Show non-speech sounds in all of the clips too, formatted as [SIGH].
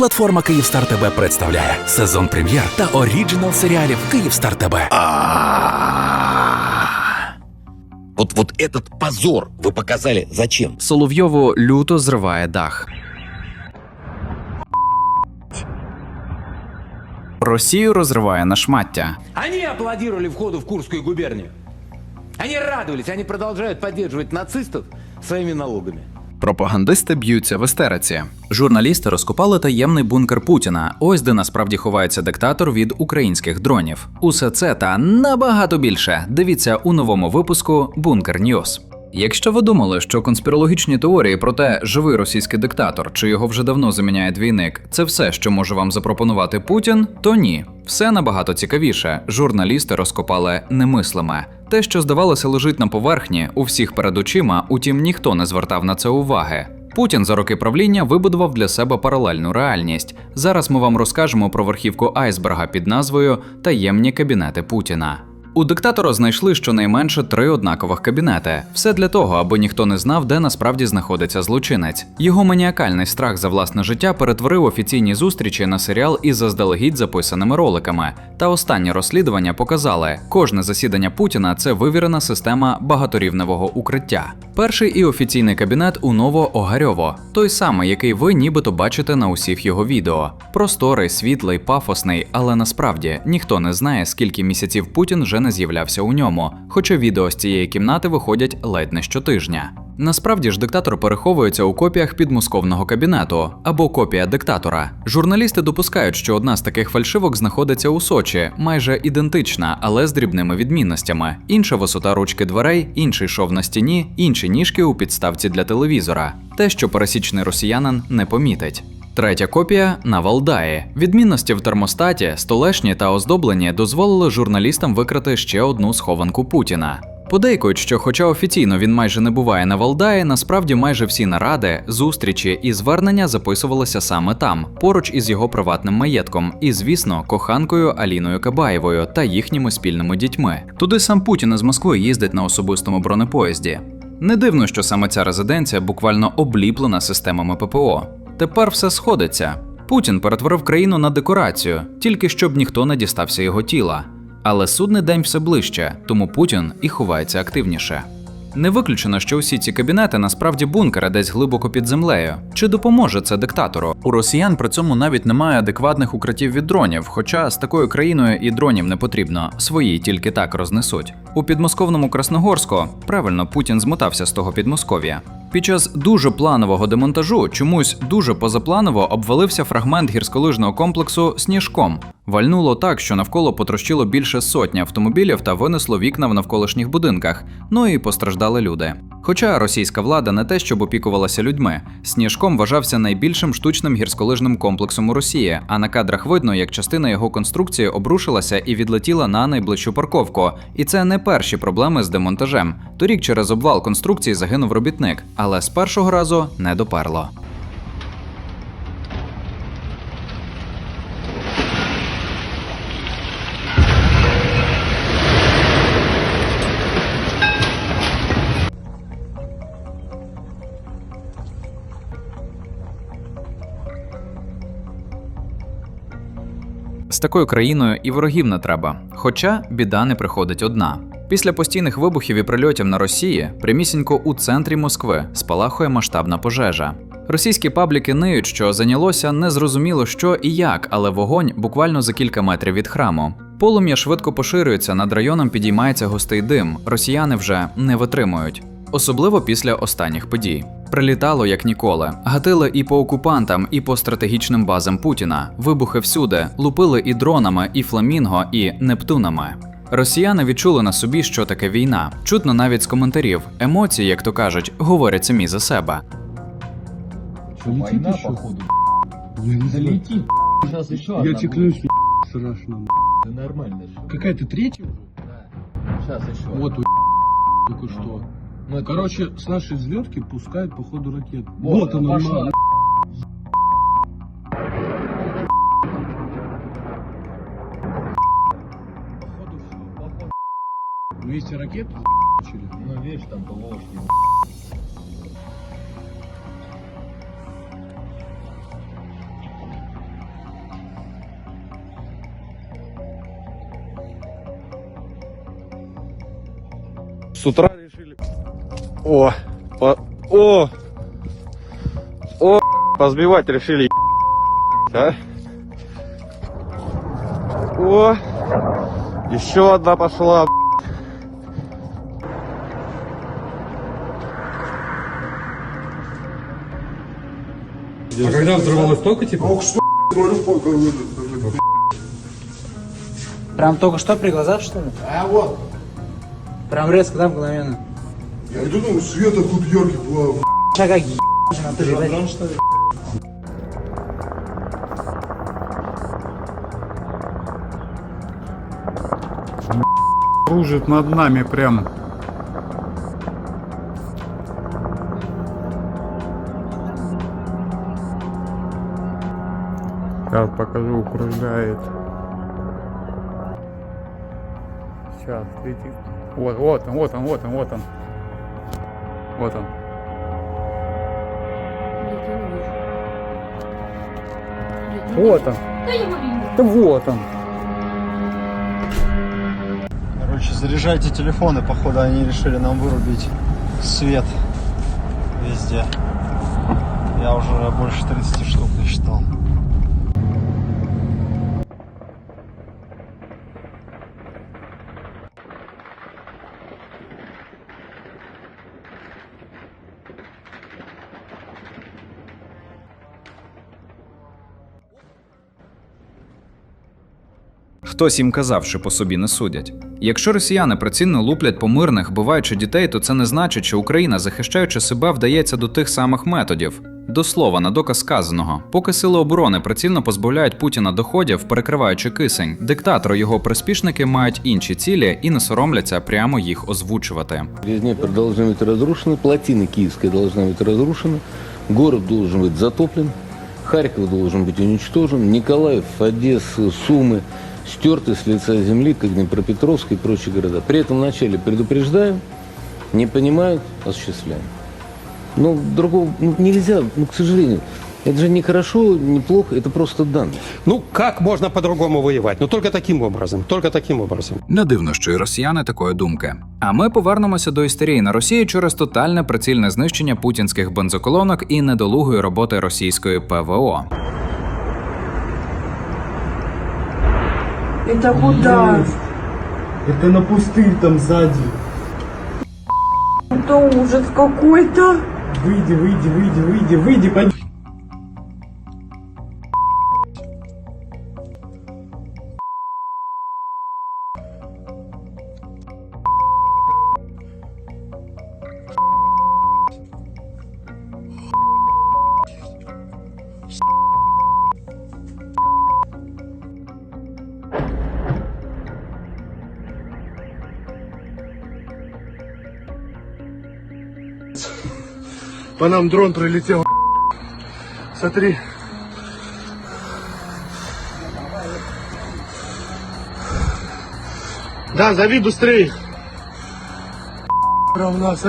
Платформа Київстар ТБ представляє сезон прем'єр та оріджинал серіалів Київстар ТБ. Вот, вот этот позор вы показали зачем? Соловйову люто зриває дах. Росію розриває на шмаття. Они аплодировали входу в Курскую губернию. Они радовались, они продолжают поддерживать нацистов своими налогами. Пропагандисти б'ються в істериці. Журналісти розкопали таємний бункер Путіна. Ось де насправді ховається диктатор від українських дронів. Усе це та набагато більше. Дивіться у новому випуску Бункер Ньюс. Якщо ви думали, що конспірологічні теорії про те, живий російський диктатор чи його вже давно заміняє двійник, це все, що може вам запропонувати Путін, то ні. Все набагато цікавіше. Журналісти розкопали немислиме. Те, що здавалося, лежить на поверхні, у всіх перед очима, утім ніхто не звертав на це уваги. Путін за роки правління вибудував для себе паралельну реальність. Зараз ми вам розкажемо про верхівку айсберга під назвою Таємні кабінети Путіна. У диктатора знайшли щонайменше три однакових кабінети. Все для того, аби ніхто не знав, де насправді знаходиться злочинець. Його маніакальний страх за власне життя перетворив офіційні зустрічі на серіал із заздалегідь записаними роликами. Та останні розслідування показали, кожне засідання Путіна це вивірена система багаторівневого укриття. Перший і офіційний кабінет у Ново-Огарьово, той самий, який ви нібито бачите на усіх його відео. Просторий, світлий, пафосний, але насправді ніхто не знає, скільки місяців Путін вже не з'являвся у ньому, хоча відео з цієї кімнати виходять ледь не щотижня. Насправді ж диктатор переховується у копіях підмосковного кабінету або копія диктатора. Журналісти допускають, що одна з таких фальшивок знаходиться у Сочі, майже ідентична, але з дрібними відмінностями. Інша висота ручки дверей, інший шов на стіні, інші ніжки у підставці для телевізора. Те, що пересічний росіянин не помітить. Третя копія на Валдаї. Відмінності в термостаті, столешні та оздоблені дозволили журналістам викрити ще одну схованку Путіна. Подейкують, що, хоча офіційно він майже не буває на Валдаї, насправді майже всі наради, зустрічі і звернення записувалися саме там, поруч із його приватним маєтком, і, звісно, коханкою Аліною Кабаєвою та їхніми спільними дітьми. Туди сам Путін із Москви їздить на особистому бронепоїзді. Не дивно, що саме ця резиденція буквально обліплена системами ППО. Тепер все сходиться. Путін перетворив країну на декорацію, тільки щоб ніхто не дістався його тіла. Але судний день все ближче, тому Путін і ховається активніше. Не виключено, що усі ці кабінети насправді бункери десь глибоко під землею. Чи допоможе це диктатору? У росіян при цьому навіть немає адекватних укриттів від дронів, хоча з такою країною і дронів не потрібно, свої тільки так рознесуть. У підмосковному Красногорську правильно Путін змотався з того підмосков'я. Під час дуже планового демонтажу чомусь дуже позапланово обвалився фрагмент гірськолижного комплексу сніжком. Вальнуло так, що навколо потрощило більше сотні автомобілів та винесло вікна в навколишніх будинках. Ну і постраждали люди. Хоча російська влада не те, щоб опікувалася людьми, сніжком вважався найбільшим штучним гірськолижним комплексом у Росії. А на кадрах видно, як частина його конструкції обрушилася і відлетіла на найближчу парковку. І це не перші проблеми з демонтажем. Торік через обвал конструкції загинув робітник, але з першого разу не доперло. Такою країною і ворогів не треба. Хоча біда не приходить одна. Після постійних вибухів і прильотів на Росії, прямісінько у центрі Москви спалахує масштабна пожежа. Російські пабліки ниють, що зайнялося незрозуміло що і як, але вогонь буквально за кілька метрів від храму. Полум'я швидко поширюється, над районом підіймається густий дим. Росіяни вже не витримують, особливо після останніх подій. Прилітало як ніколи. Гатили і по окупантам, і по стратегічним базам Путіна. Вибухи всюди, лупили і дронами, і фламінго, і нептунами. Росіяни відчули на собі, що таке війна. Чутно навіть з коментарів. Емоції, як то кажуть, говорять самі за себе. Война, походу. Я не знаю. Залетит. Я клянусь, страшно. Да нормально. Какая-то третья? Сейчас еще. Вот у что. Ну, Мы... Короче, с нашей взлетки пускают по ходу ракет. Вот, вот она, пошла. Она... Вместе ракету за***чили? Ну, видишь, там ПВОшки. С утра решили... О, по- о, о, позбивать решили, а? О, еще одна пошла. А когда взорвалось только типа? Прям только что при глазах, что ли? А вот. Прям резко, да, мгновенно? Я не думаю, света тут яркий была. Сейчас как ебать, ты же, ебать. что ли? Кружит над нами прям. Сейчас покажу, кружает. Сейчас, видите. Вот, вот он, вот он, вот он, вот он. Вот он. Вот он. Да вот он. Короче, заряжайте телефоны, походу они решили нам вырубить свет везде. Я уже больше 30 штук насчитал. Хтось їм казав, що по собі не судять. Якщо росіяни прицільно луплять по мирних, биваючи дітей, то це не значить, що Україна, захищаючи себе, вдається до тих самих методів. До слова, на доказ сказаного, поки сили оборони прицільно позбавляють Путіна доходів, перекриваючи кисень, диктатор і його приспішники мають інші цілі і не соромляться прямо їх озвучувати. Весь Днепр должны быть разрушены, плотина Киевская должна быть разрушена, город должен быть затоплен, Харьков должен быть уничтожен, Николаев, Одесса, Сумы стерты с лица земли, как Днепропетровск и прочие города. При этом вначале предупреждаем, не понимают, осуществляем. Ну, другого ну, нельзя, ну, к сожалению. Это же не хорошо, не плохо, это просто данность. Ну, как можно по-другому воевать? Ну, только таким образом, только таким образом. Не дивно, що і росіяни такої думки. А ми повернемося до істерії на Росії через тотальне прицільне знищення путінських бензоколонок і недолугої роботи російської ПВО. Это куда? Это на пустырь там сзади. Это ужас какой-то. Выйди, выйди, выйди, выйди, выйди, пойди. По нам дрон прилетел. Смотри. Да, зови быстрее.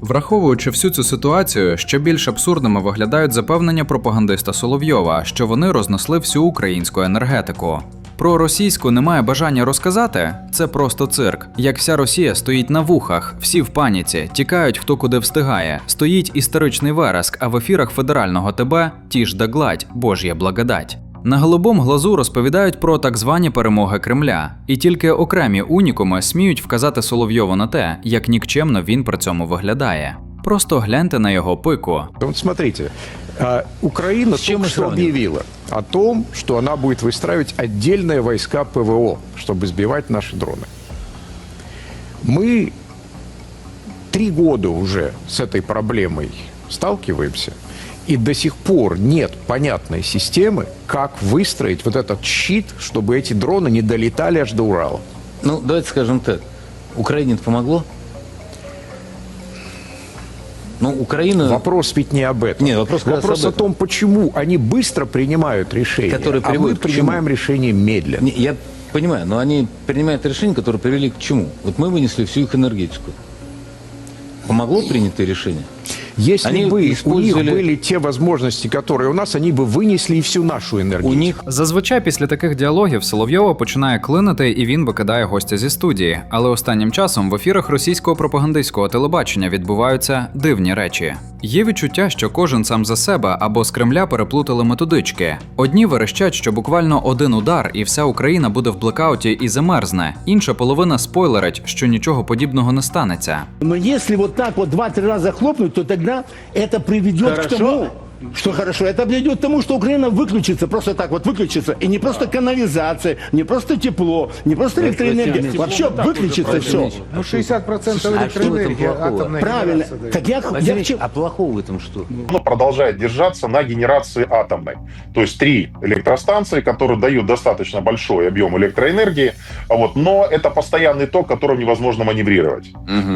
Враховуючи всю цю ситуацію, ще більш абсурдними виглядають запевнення пропагандиста Соловйова, що вони рознесли всю українську енергетику. Про російську немає бажання розказати. Це просто цирк. Як вся Росія стоїть на вухах, всі в паніці, тікають хто куди встигає. Стоїть історичний вереск, а в ефірах федерального ТБ тіж да гладь, бож'я благодать. На голубом глазу розповідають про так звані перемоги Кремля, і тільки окремі унікуми сміють вказати Соловйову на те, як нікчемно він при цьому виглядає. Просто гляньте на його пику. Вот смотрите, а, Украина чем только мы что сравниваем? объявила о том, что она будет выстраивать отдельные войска ПВО, чтобы сбивать наши дроны. Мы три года уже с этой проблемой сталкиваемся, и до сих пор нет понятной системы, как выстроить вот этот щит, чтобы эти дроны не долетали аж до Урала. Ну, давайте скажем так. Украине это помогло? Ну, Украина... Вопрос ведь не об этом. Нет, вопрос как раз вопрос об о этом. том, почему они быстро принимают решения, Которые а мы приводят к чему? принимаем решения медленно. Не, Я понимаю, но они принимают решения, которые привели к чему? Вот мы вынесли всю их энергетику. Помогло принятое решение? Если Они бы у них использовали- были те возможности, которые у нас, они бы вынесли и всю нашу энергию. У них Зазвичай після таких діалогів Соловйова починає клинити і він викидає гостя зі студії. Але останнім часом в ефірах російського пропагандистського телебачення відбуваються дивні речі. Є відчуття, що кожен сам за себе або з Кремля переплутали методички. Одні верещать, що буквально один удар, і вся Україна буде в блекауті і замерзне. Інша половина спойлерить, що нічого подібного не станеться. Но если вот так вот два-три раза хлопнуть, то тогда это приведет к тому, что хорошо, это приведет к тому, что Украина выключится, просто так вот выключится. И не просто канализация, не просто тепло, не просто электроэнергия, вообще выключится все. Ну, 60% А этом плохого? Правильно. Так я, я в чем- а плохого в этом что? оно продолжает держаться на генерации атомной. То есть три электростанции, которые дают достаточно большой объем электроэнергии, а вот, но это постоянный ток, которым невозможно маневрировать.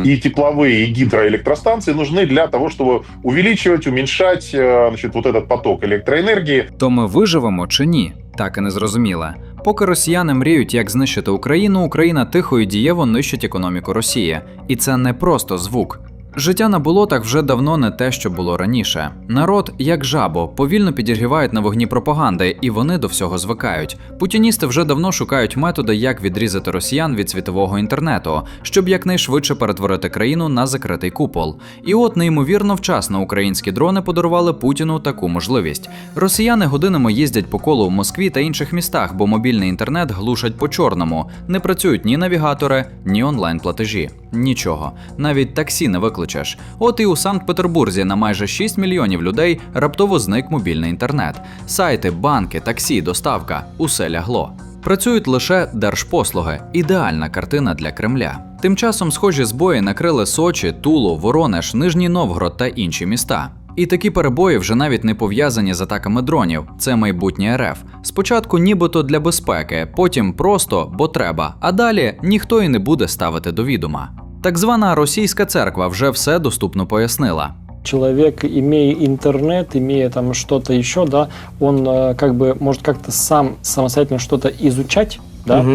И тепловые, и гидроэлектростанции нужны для того, чтобы увеличивать, уменьшать э, значит, вот этот поток электроэнергии. То ми виживемо чи ні? Так і не зрозуміла. Поки росіяни мріють, як знищити Україну, Україна тихо і дієво нищить економіку Росії. І це не просто звук. Життя на болотах вже давно не те, що було раніше. Народ, як жабо, повільно підігрівають на вогні пропаганди, і вони до всього звикають. Путіністи вже давно шукають методи, як відрізати росіян від світового інтернету, щоб якнайшвидше перетворити країну на закритий купол. І от неймовірно вчасно українські дрони подарували Путіну таку можливість. Росіяни годинами їздять по колу в Москві та інших містах, бо мобільний інтернет глушать по чорному. Не працюють ні навігатори, ні онлайн-платежі. Нічого, навіть таксі не викличеш. От і у Санкт-Петербурзі на майже 6 мільйонів людей раптово зник мобільний інтернет. Сайти, банки, таксі, доставка усе лягло. Працюють лише держпослуги ідеальна картина для Кремля. Тим часом схожі збої накрили Сочі, Тулу, Воронеж, Нижній Новгород та інші міста. І такі перебої вже навіть не пов'язані з атаками дронів. Це майбутнє РФ. Спочатку нібито для безпеки, потім просто, бо треба, а далі ніхто і не буде ставити до відома. Так звана російська церква вже все доступно пояснила. Человек, имея интернет, имея там что-то еще, да, он э, как бы может как-то сам самостоятельно что-то изучать, да,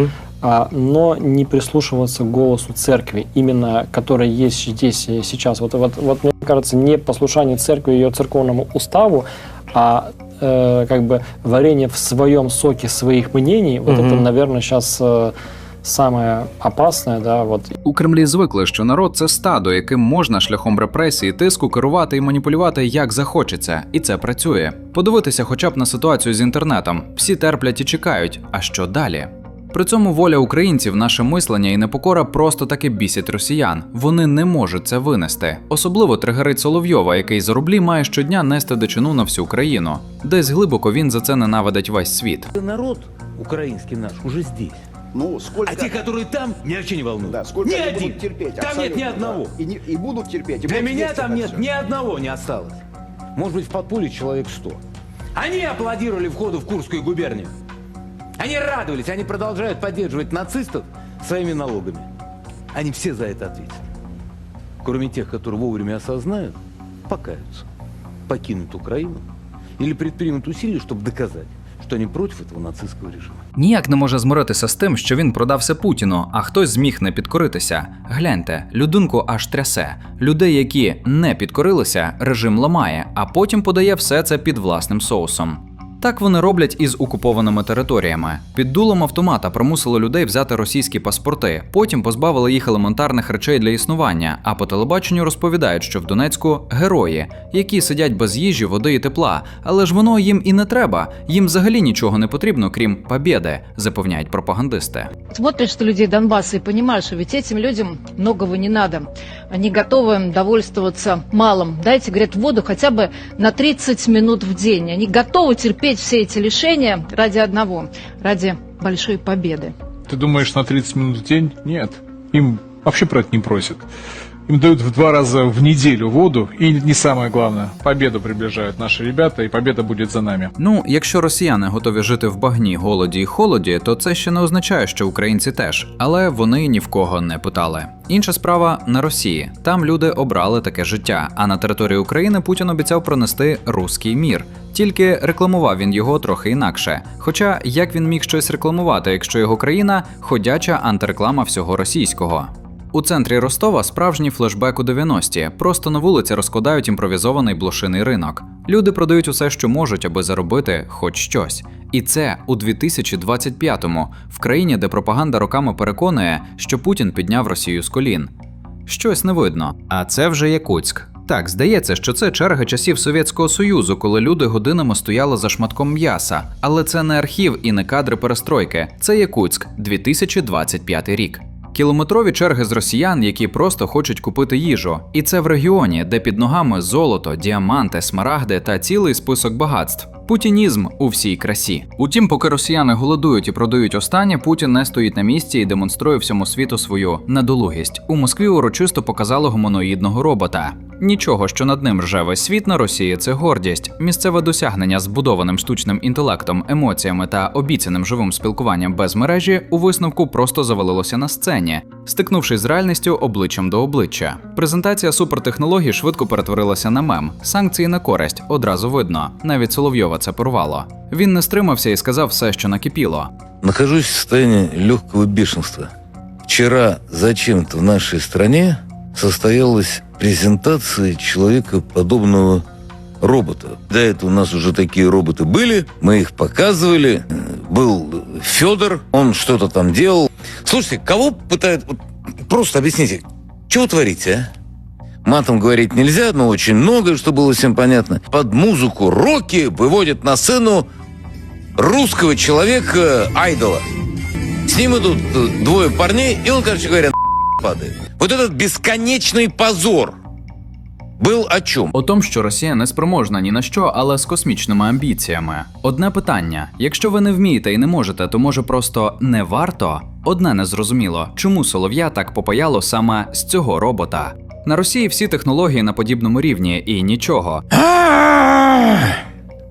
а, но не прислушиваться к голосу церкви, именно которая есть здесь и сейчас. Вот, вот, вот мне кажется, не послушание церкви ее церковному уставу, а э, как бы варенье в своем соке своих мнений, вот это, наверное, сейчас э, самое опасное, да, вот У Кремлі звикли, що народ це стадо, яким можна шляхом репресії, тиску керувати і маніпулювати як захочеться, і це працює. Подивитися, хоча б на ситуацію з інтернетом. Всі терплять і чекають. А що далі? При цьому воля українців, наше мислення і непокора просто таки бісять росіян. Вони не можуть це винести. Особливо тригерить Соловйова, який за рублі має щодня нести дичину на всю країну. Десь глибоко він за це ненавидить весь світ. Народ украинский наш уже здесь. Ну, сколько... А те, которые там, ни о чем не волнуют. Да, сколько ни они один. будут терпеть? Там нет ни одного. И, не- и будут терпеть. и Для будут меня там нет всё. ни одного не осталось. Может быть, в подполье человек сто. Они аплодировали входу в Курскую губернию. Они радовались, они продолжают поддерживать нацистов своими налогами. Они все за это ответят. Кроме тех, которые вовремя осознают, покаются, покинут Украину или предпримут усилия, чтобы доказать, что они против этого нацистского режима. Ніяк не може змиритися з тим, що він продався Путіну, а хтось зміг не підкоритися. Гляньте, людинку аж трясе. Людей, які не підкорилися, режим ламає, а потім подає все це під власним соусом. Так вони роблять із окупованими територіями. Під дулом автомата примусили людей взяти російські паспорти, потім позбавили їх елементарних речей для існування. А по телебаченню розповідають, що в Донецьку герої, які сидять без їжі, води і тепла. Але ж воно їм і не треба. Їм взагалі нічого не потрібно, крім побєди, запевняють пропагандисти. Смотришь на людей Донбасса и понимаешь, что ведь этим людям многого не надо. Они готовы довольствоваться малым. Дайте, говорят, воду хотя бы на 30 минут в день. Они готовы терпеть все эти лишения ради одного, ради большой победы. Ты думаешь, на 30 минут в день? Нет. Им вообще про это не просят. Им дают в два раза в неделю воду, и не самое главное, победу приближают наши ребята, и победа будет за нами. Ну, якщо росіяни готові жити в багні, голоді і холоді, то це ще не означає, що українці теж, але вони ні в кого не питали. Інша справа на Росії. Там люди обрали таке життя. А на території України Путін обіцяв пронести руський мір. Тільки рекламував він його трохи інакше. Хоча як він міг щось рекламувати, якщо його країна ходяча антиреклама всього російського. У центрі Ростова справжній флешбек у 90-ті. Просто на вулиці розкладають імпровізований блошиний ринок. Люди продають усе, що можуть, аби заробити хоч щось. І це у 2025-му, в країні, де пропаганда роками переконує, що Путін підняв Росію з колін. Щось не видно. А це вже Якутськ. Так, здається, що це черга часів Совєтського Союзу, коли люди годинами стояли за шматком м'яса. Але це не архів і не кадри перестройки. Це Якутськ, 2025 рік. Кілометрові черги з росіян, які просто хочуть купити їжу. І це в регіоні, де під ногами золото, діаманти, смарагди та цілий список багатств. Путінізм у всій красі. Утім, поки росіяни голодують і продають останнє, Путін не стоїть на місці і демонструє всьому світу свою недолугість. У Москві урочисто показали гуманоїдного робота. Нічого, що над ним рже світ на Росії, це гордість. Місцеве досягнення збудованим штучним інтелектом, емоціями та обіцяним живим спілкуванням без мережі у висновку просто завалилося на сцені, стикнувшись з реальністю обличчям до обличчя. Презентація супертехнологій швидко перетворилася на мем. Санкції на користь одразу видно. Навіть Соловйова це порвало. Він не стримався і сказав все, що накипіло. Нахожусь в состоянии легкого бешенства. Вчера зачем-то в нашей стране состоялась презентация человекоподобного робота. До этого у нас уже такие роботы были, мы их показывали. Был Федор, он что-то там делал. Слушайте, кого пытают... вот Просто объясните, что вы творите, а? Матом говорить нельзя, но очень многое, что было всем понятно. Под музыку роки выводят на сцену русского человека, айдола. С ним идут э, двое парней, и он, короче говоря, [LAUGHS] падает. Вот этот бесконечный позор был о чем? О том, що Росія не спроможна ні на що, але з космічними амбіціями. Одне питання: якщо ви не вмієте і не можете, то може просто не варто? Одне незрозуміло, чому солов'я так попаяло саме з цього робота. На Росії всі технології на подібному рівні і нічого.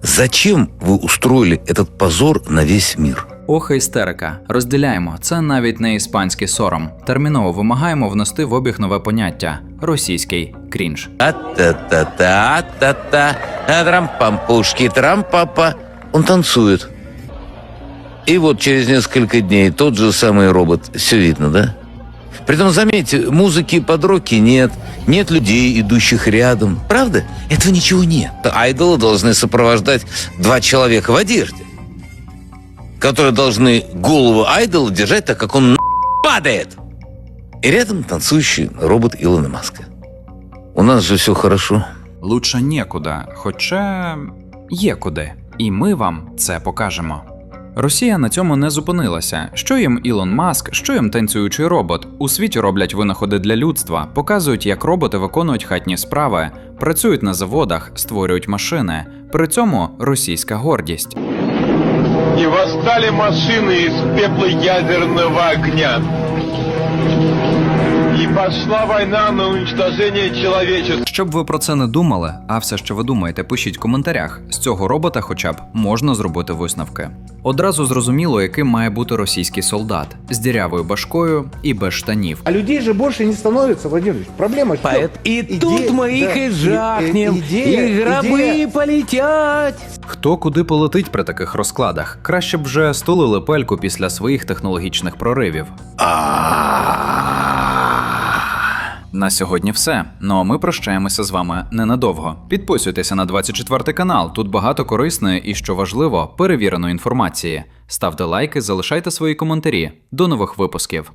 Зачем вы устроили этот позор на весь мир? Ох, істерика. Розділяємо. Це навіть не іспанський сором. Терміново вимагаємо внести в обіг нове поняття російський крінж. А-та-та-та, та-та, трампампушки, трампапа. Он танцует. И вот через несколько дней тот же самый робот. Все видно, да? Притом, заметьте, музыки под роки нет, нет людей, идущих рядом. Правда? Этого ничего нет. Айдола должны сопровождать два человека в одежде, которые должны голову айдола держать так, как он падает. И рядом танцующий робот Илона Маска. У нас же все хорошо. Лучше нікуди, хоча є куди. І ми вам це покажемо. Росія на цьому не зупинилася. Що їм Ілон Маск, що їм танцюючий робот. У світі роблять винаходи для людства, показують, як роботи виконують хатні справи, працюють на заводах, створюють машини. При цьому російська гордість. І восстали машини з пепла ядерного огня. И пошла война на уничтожение человечества. Щоб ви про це не думали, а все, що ви думаєте, пишіть в коментарях. З цього робота, хоча б можна зробити висновки. Одразу зрозуміло, яким має бути російський солдат з дірявою башкою і без штанів. А людей же больше не становится, Владимир Ильич. Проблема в чём? Поэт- И Идея- тут мы их да, и и- жахнем, идея- и гробы идея- полетят. Хто куди полетить при таких розкладах? Краще б вже стулили пельку після своїх технологічних проривів. На сьогодні все. Ну а ми прощаємося з вами ненадовго. Підписуйтеся на 24 канал. Тут багато корисної і, що важливо, перевіреної інформації. Ставте лайки, залишайте свої коментарі. До нових випусків.